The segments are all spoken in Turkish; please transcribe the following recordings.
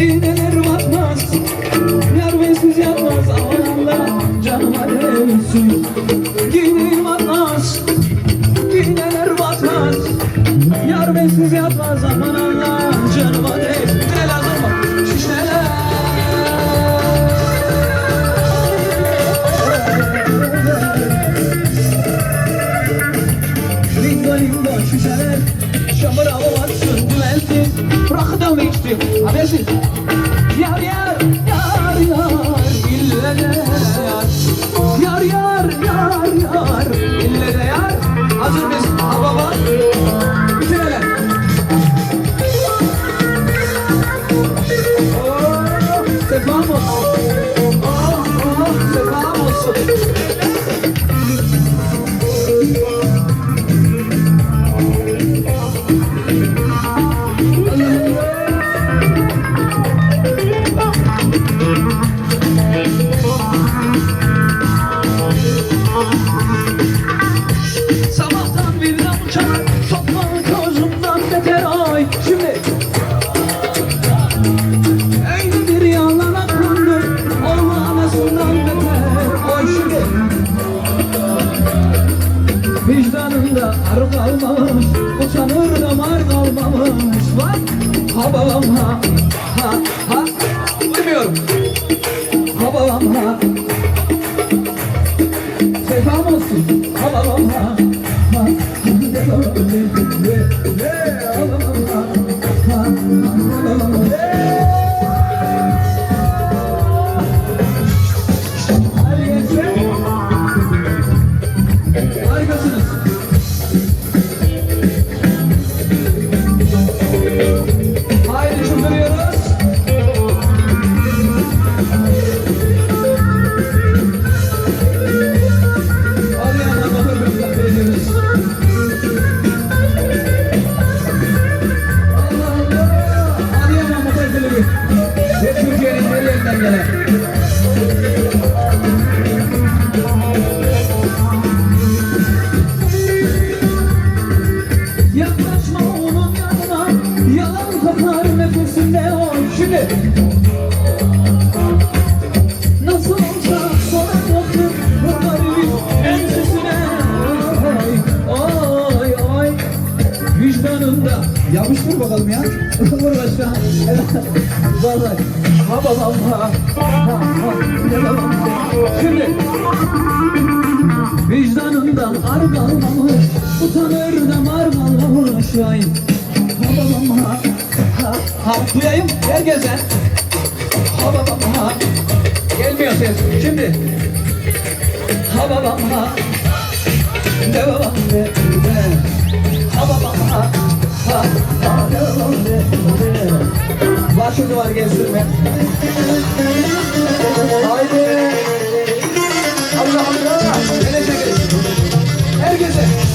iğneler batmaz Yar bensiz yanmaz aman Allah canıma değmesin Lindster. A ver se Yapıştır bakalım ya. Vur aşağı. Evet. Vallahi. Aman Allah. Şimdi vicdanından ar kalmamış utanır da mar kalmamış şahin. Aman Allah. Ha, ha, duyayım herkese. Aman Allah. Gelmiyor ses. Şimdi. Aman Allah. Ne babam ne. Ha Aman Allah. Başucu var gezdirme. Haydi. Allah Allah. Gelecek. Herkese.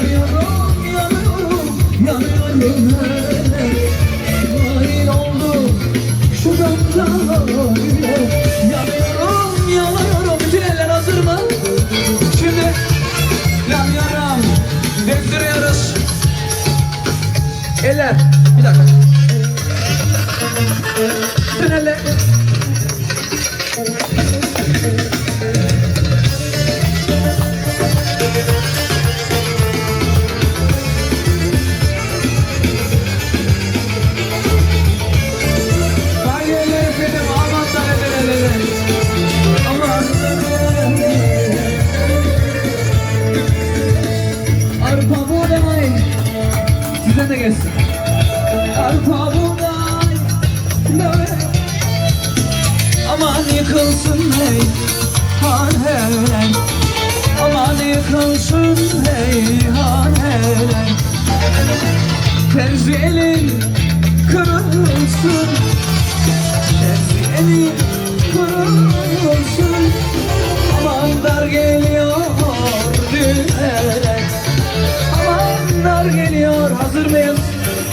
Yanıyorum, yanıyorum, yanıyorum Nail oldu şu gamlarıyla Yanıyorum, yanıyorum eller hazır mı? Şimdi yana döndürüyoruz Eller, bir dakika yıkılsın hey Han hey Aman yıkılsın hey Han hey Terzi elin kırılsın. Terzi elin kırılsın. Aman dar geliyor düğmeler. Aman dar geliyor. Hazır mıyız?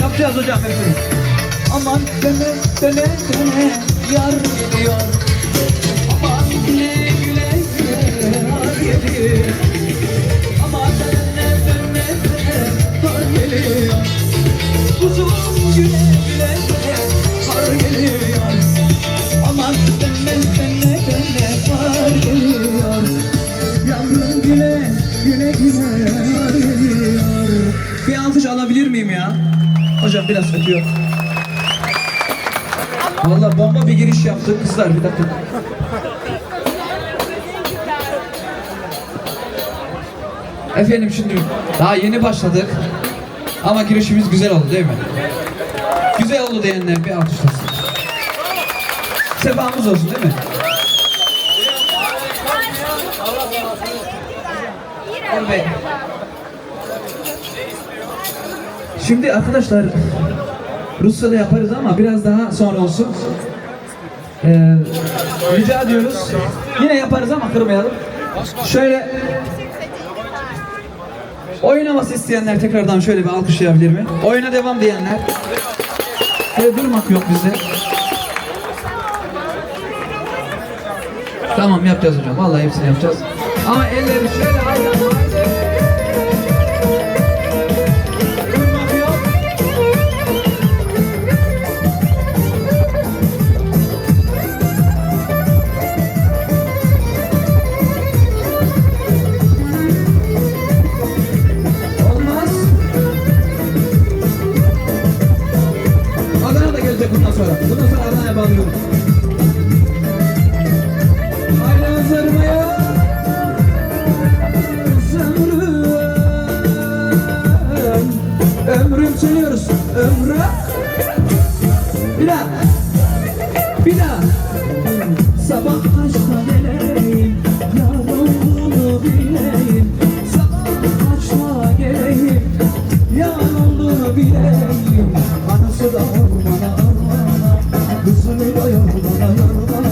Yapacağız hocam hepimiz. Aman döne döne döne. Yar geliyor Bir alkış alabilir miyim ya? Hocam biraz ötüyor Valla bomba bir giriş yaptı. Kızlar bir dakika Efendim şimdi daha yeni başladık ama girişimiz güzel oldu değil mi? Güzel oldu diyenler bir alkışlasın. Sefamız olsun değil mi? Evet. Şimdi arkadaşlar Rusya'da yaparız ama biraz daha sonra olsun. Ee, rica ediyoruz. Yine yaparız ama kırmayalım. Şöyle oynaması isteyenler tekrardan şöyle bir alkışlayabilir mi? Oyuna devam diyenler. Böyle durmak yok bizde. Tamam yapacağız hocam. Vallahi hepsini yapacağız. Ama elleri şöyle haydi. Ömrüm Bir daha Bir daha Sabah kaçta geleyim? Yar olduğunu bileyim. Sabah kaçta geleyim Yar olduğunu bileyim. Anası da ormana ormana Kızını da yormana yormana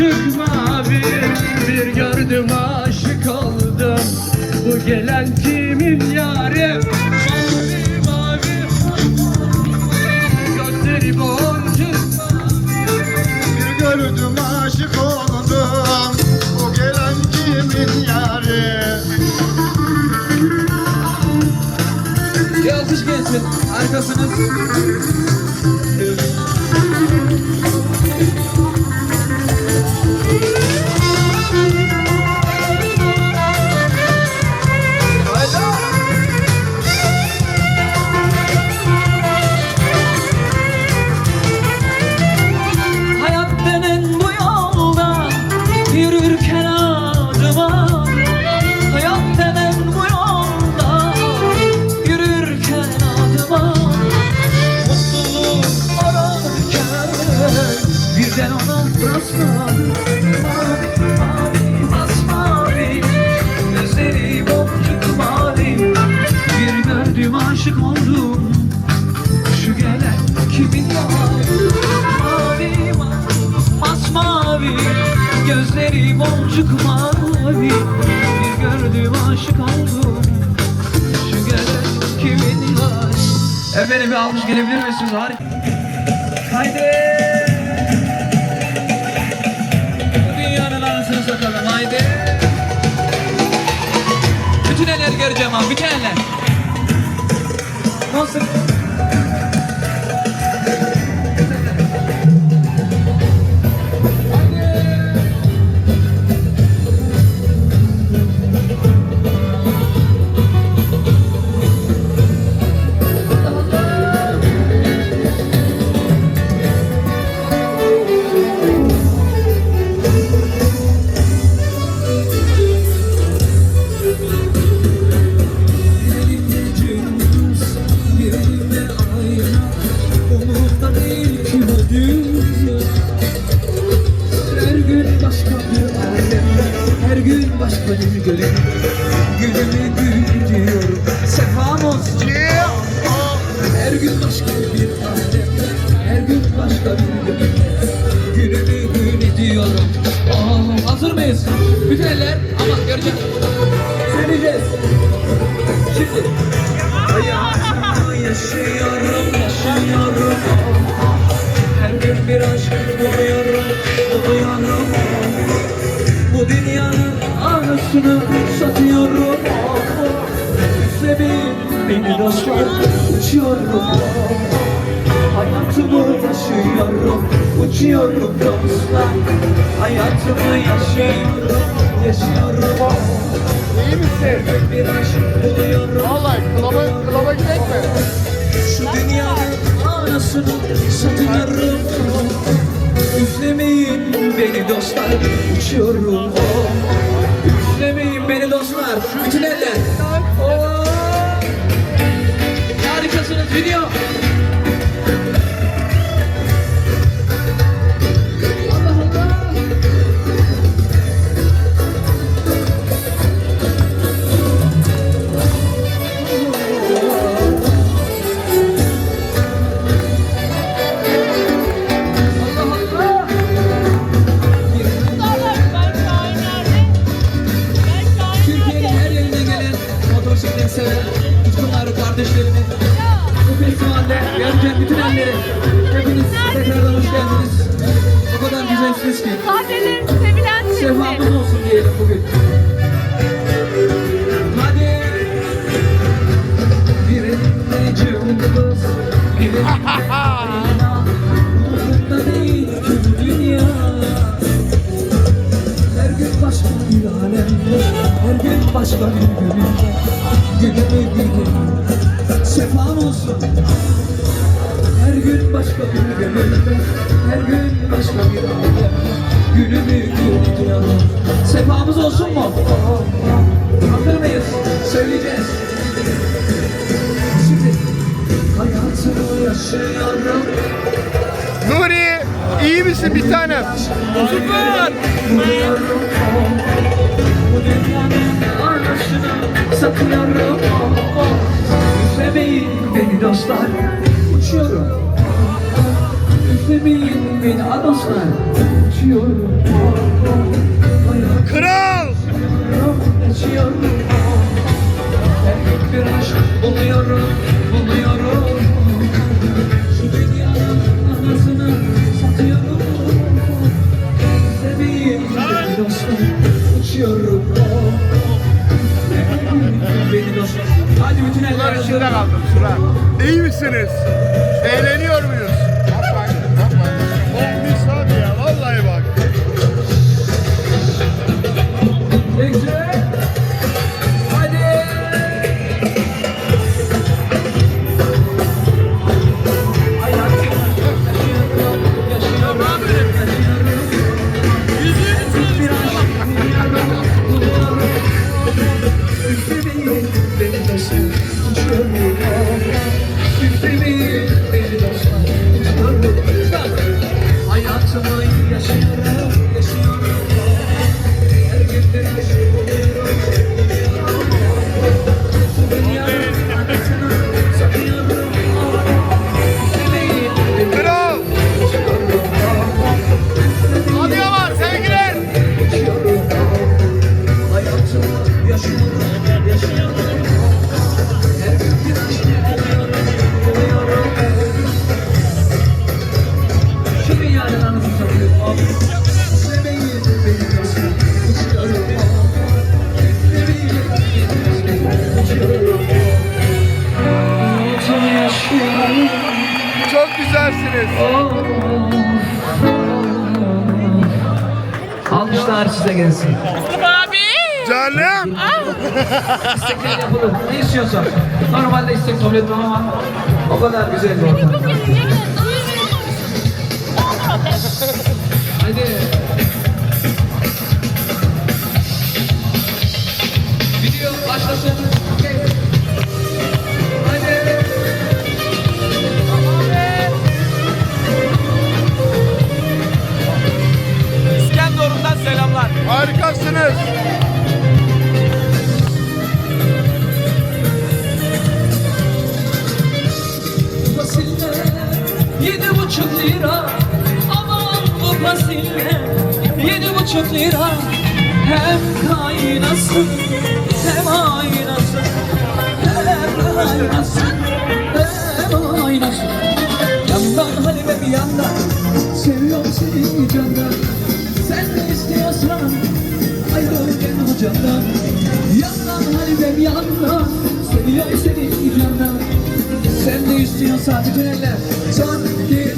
Gözlük mavi bir gördüm aşık oldum. Bu gelen kimin yarim Mavi mavi. Gözleri boncuk Bir gördüm aşık oldum. Bu gelen kimin yarim Bir alkış gelsin. Arkasınız. hayatımı yaşıyorum Yaşıyorum o İyi misin? Bir aşık buluyorum Valla klaba, klaba gidelim mi? Şu dünyanın anasını satıyorum Üflemeyin beni dostlar uçuyorum o oh. Üflemeyin beni dostlar bütün eller oh. Harikasınız video Sefamız olsun mu? Anlamayız, söyleyeceğiz. Şimdi hayatımı yaşıyorum. Nuri, iyi misin bir tanem? Süper. Bu dünyanın arasını saklıyorum. Üflemeyin beni dostlar. Uçuyorum. Üflemeyin beni dostlar. Uçuyorum. Kral! Buluyorum, buluyorum Şu dünyanın anasını Hadi bütün eller Şurada kaldım, şurada İyi misiniz? Kabul etmem ama o kadar güzel bir ortam. Hadi. Video başlasın. Okey. Hadi. İskenderun'dan selamlar. Harikasınız. Buçuk lira Hem kaynasın hem aynasın Hem kaynasın hem aynasın. Yandan halime bir yandan Seviyorum seni candan. Sen de istiyorsan ayrıl gel hocandan Yandan halime bir yandan Seviyorum seni candan. Sen de istiyorsan bütün eller Son, iki,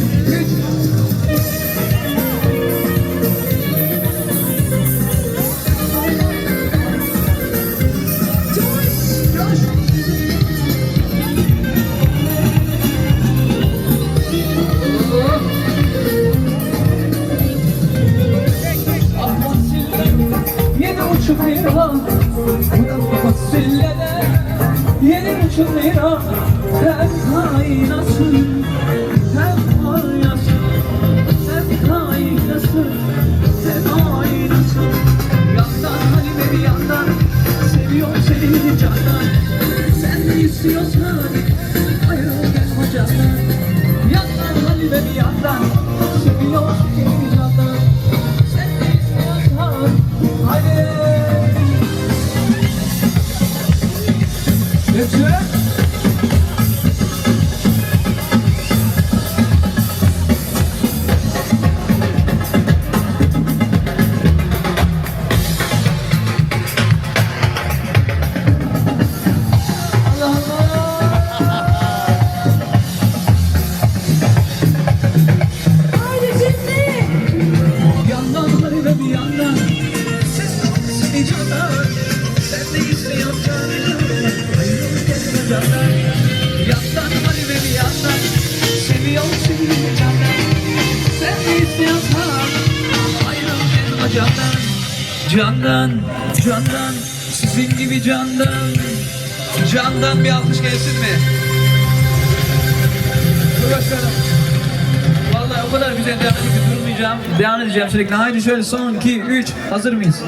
Devam edeceğim sürekli. Haydi şöyle son 2 3 hazır mıyız?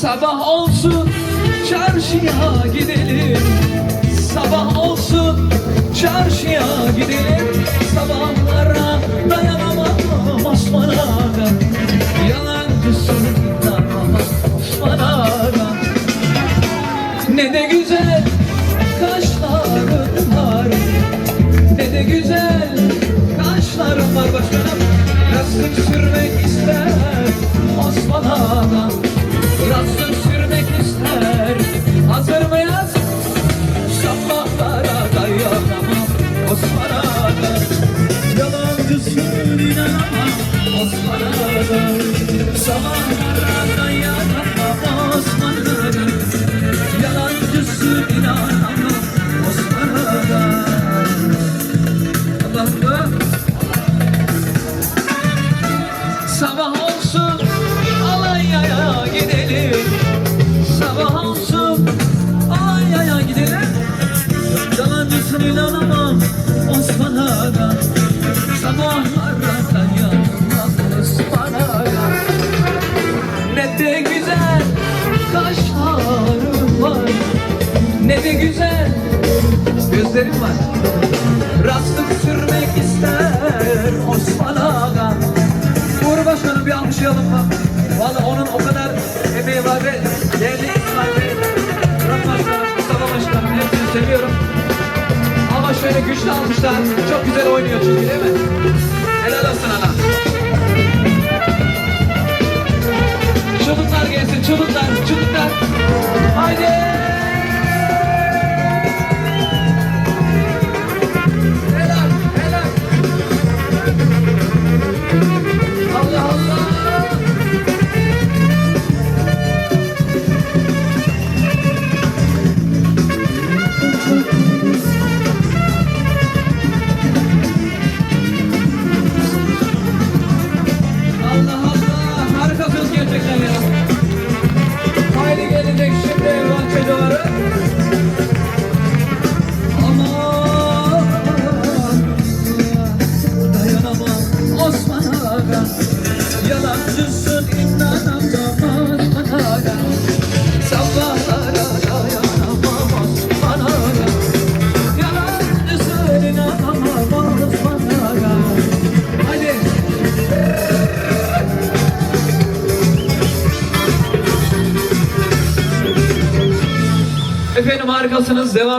Sabah olsun çarşıya gidelim. Sabah olsun çarşıya gidelim. Sabahlara dayanamam Osman Ağa. Yalancısın Osman Ağa. Ne de güzel kaşların var Ne de güzel kaşların var başkanım Birazcık sürmek ister Osmanlı'da Birazcık sürmek ister. Hazır mıyız? Şapaklara dayanamam Osmanlı'da Yalancısın inanamam Osmanlı'da Şapaklara dayanamam Osmanlı'da Yalancısın Osmanlı'da Deus.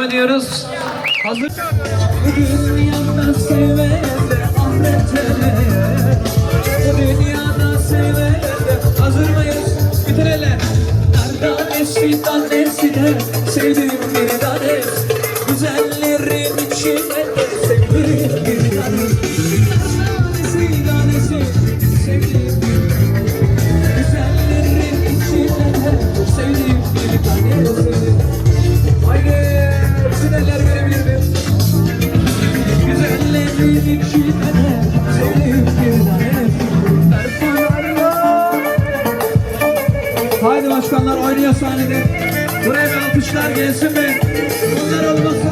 devam ediyoruz. Hazır. Bitirelim. Nereden eski tanesi de sevdiğim Alkışlar gelsin mi? Bunlar olmasa